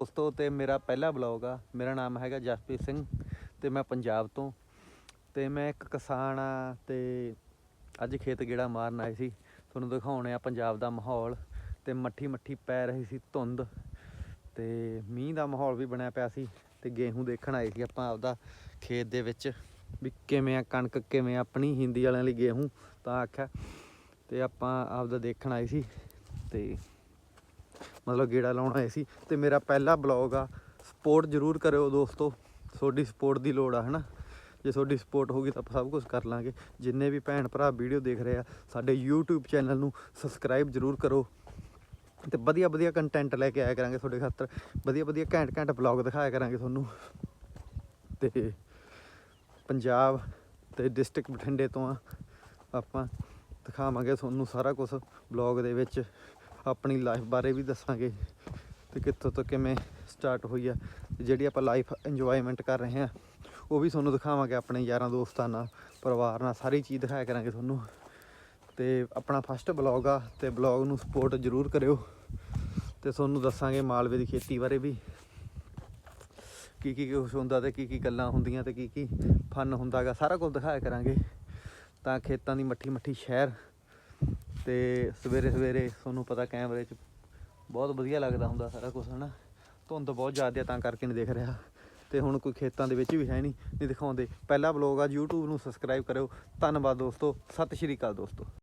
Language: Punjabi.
ਦੋਸਤੋ ਤੇ ਮੇਰਾ ਪਹਿਲਾ ਬਲੌਗ ਆ, ਮੇਰਾ ਨਾਮ ਹੈਗਾ ਜਸਪ੍ਰੀਤ ਸਿੰਘ ਤੇ ਮੈਂ ਪੰਜਾਬ ਤੋਂ ਤੇ ਮੈਂ ਇੱਕ ਕਿਸਾਨ ਆ ਤੇ ਅੱਜ ਖੇਤ ਗੇੜਾ ਮਾਰਨ ਆਏ ਸੀ। ਤੁਹਾਨੂੰ ਦਿਖਾਉਣੇ ਆ ਪੰਜਾਬ ਦਾ ਮਾਹੌਲ ਤੇ ਮੱਠੀ ਮੱਠੀ ਪੈ ਰਹੀ ਸੀ ਧੁੰਦ ਤੇ ਮੀਂਹ ਦਾ ਮਾਹੌਲ ਵੀ ਬਣਿਆ ਪਿਆ ਸੀ ਤੇ ਗੇਹੂੰ ਦੇਖਣ ਆਏ ਸੀ ਆਪਾਂ ਆਪਦਾ ਖੇਤ ਦੇ ਵਿੱਚ ਵੀ ਕਿਵੇਂ ਆ ਕਣਕ, ਕਿਵੇਂ ਆ ਆਪਣੀ ਹਿੰਦੀ ਵਾਲਿਆਂ ਲਈ ਗੇਹੂੰ ਤਾਂ ਆਖਿਆ ਤੇ ਆਪਾਂ ਆਪਦਾ ਦੇਖਣ ਆਏ ਸੀ ਤੇ ਮਤਲਬ ਗੇੜਾ ਲਾਉਣ ਆਏ ਸੀ ਤੇ ਮੇਰਾ ਪਹਿਲਾ ਬਲੌਗ ਆ ਸਪੋਰਟ ਜ਼ਰੂਰ ਕਰਿਓ ਦੋਸਤੋ, ਤੁਹਾਡੀ ਸਪੋਰਟ ਦੀ ਲੋੜ ਆ, ਹਨਾ? ਜੇ ਤੁਹਾਡੀ ਸਪੋਰਟ ਹੋਗੀ ਤਾਂ ਆਪਾਂ ਸਭ ਕੁਝ ਕਰ ਲਾਂਗੇ। ਜਿੰਨੇ ਵੀ ਭੈਣ ਭਰਾ ਵੀਡੀਓ ਦੇਖ ਰਹੇ ਆ, ਸਾਡੇ YouTube ਚੈਨਲ ਨੂੰ ਸਬਸਕ੍ਰਾਈਬ ਜ਼ਰੂਰ ਕਰੋ ਤੇ ਵਧੀਆ ਵਧੀਆ ਕੰਟੈਂਟ ਲੈ ਕੇ ਆਇਆ ਕਰਾਂਗੇ ਤੁਹਾਡੇ ਖਾਤਰ। ਵਧੀਆ ਵਧੀਆ ਘੈਂਟ ਘੈਂਟ ਬਲੌਗ ਦਿਖਾਇਆ ਕਰਾਂਗੇ ਤੁਹਾਨੂੰ। ਤੇ ਪੰਜਾਬ ਤੇ ਡਿਸਟ੍ਰਿਕਟ ਬਠਿੰਡੇ ਤੋਂ ਆ, ਆਪਾਂ ਦਿਖਾਵਾਂਗੇ ਤੁਹਾਨੂੰ ਸਾਰਾ ਕੁਝ ਬਲੌਗ ਦੇ ਵਿੱਚ। ਆਪਣੀ ਲਾਈਫ ਬਾਰੇ ਵੀ ਦੱਸਾਂਗੇ ਤੇ ਕਿੱਥੋਂ ਤੋਂ ਕਿਵੇਂ ਸਟਾਰਟ ਹੋਈ ਆ ਤੇ ਜਿਹੜੀ ਆਪਾਂ ਲਾਈਫ ਇੰਜੋਇਮੈਂਟ ਕਰ ਰਹੇ ਆ, ਉਹ ਵੀ ਤੁਹਾਨੂੰ ਦਿਖਾਵਾਂਗੇ ਆਪਣੇ ਯਾਰਾਂ ਦੋਸਤਾਂ ਨਾਲ, ਪਰਿਵਾਰ ਨਾਲ, ਸਾਰੀ ਚੀਜ਼ ਦਿਖਾਇਆ ਕਰਾਂਗੇ ਤੁਹਾਨੂੰ। ਤੇ ਆਪਣਾ ਫਸਟ ਬਲੌਗ ਆ ਤੇ ਬਲੌਗ ਨੂੰ ਸਪੋਰਟ ਜ਼ਰੂਰ ਕਰਿਓ ਤੇ ਤੁਹਾਨੂੰ ਦੱਸਾਂਗੇ ਮਾਲਵੇ ਦੀ ਖੇਤੀ ਬਾਰੇ ਵੀ। ਕੀ ਕੀ ਕੁਛ ਹੁੰਦਾ ਤੇ ਕੀ ਕੀ ਗੱਲਾਂ ਹੁੰਦੀਆਂ ਤੇ ਕੀ ਕੀ ਫਨ ਹੁੰਦਾਗਾ, ਸਾਰਾ ਕੁਝ ਦਿਖਾਇਆ ਕਰਾਂਗੇ ਤਾਂ ਖੇਤਾਂ ਦੀ ਮੱਠੀ ਮੱਠੀ ਸ਼ਹਿਰ ਤੇ ਸਵੇਰੇ ਸਵੇਰੇ ਤੁਹਾਨੂੰ ਪਤਾ ਕੈਮਰੇ 'ਚ ਬਹੁਤ ਵਧੀਆ ਲੱਗਦਾ ਹੁੰਦਾ ਸਾਰਾ ਕੁਝ ਹਨਾ? ਧੁੰਦ ਬਹੁਤ ਜ਼ਿਆਦਾ ਤਾਂ ਕਰਕੇ ਨਹੀਂ ਦਿਖ ਰਿਹਾ। ਤੇ ਹੁਣ ਕੋਈ ਖੇਤਾਂ ਦੇ ਵਿੱਚ ਵੀ ਹੈ ਨਹੀਂ ਨਹੀਂ ਦਿਖਾਉਂਦੇ। ਪਹਿਲਾ ਬਲੌਗ ਆ, YouTube ਨੂੰ ਸਬਸਕ੍ਰਾਈਬ ਕਰਿਓ। ਧੰਨਵਾਦ ਦੋਸਤੋ, ਸਤਿ ਸ਼੍ਰੀ ਅਕਾਲ ਦੋਸਤੋ।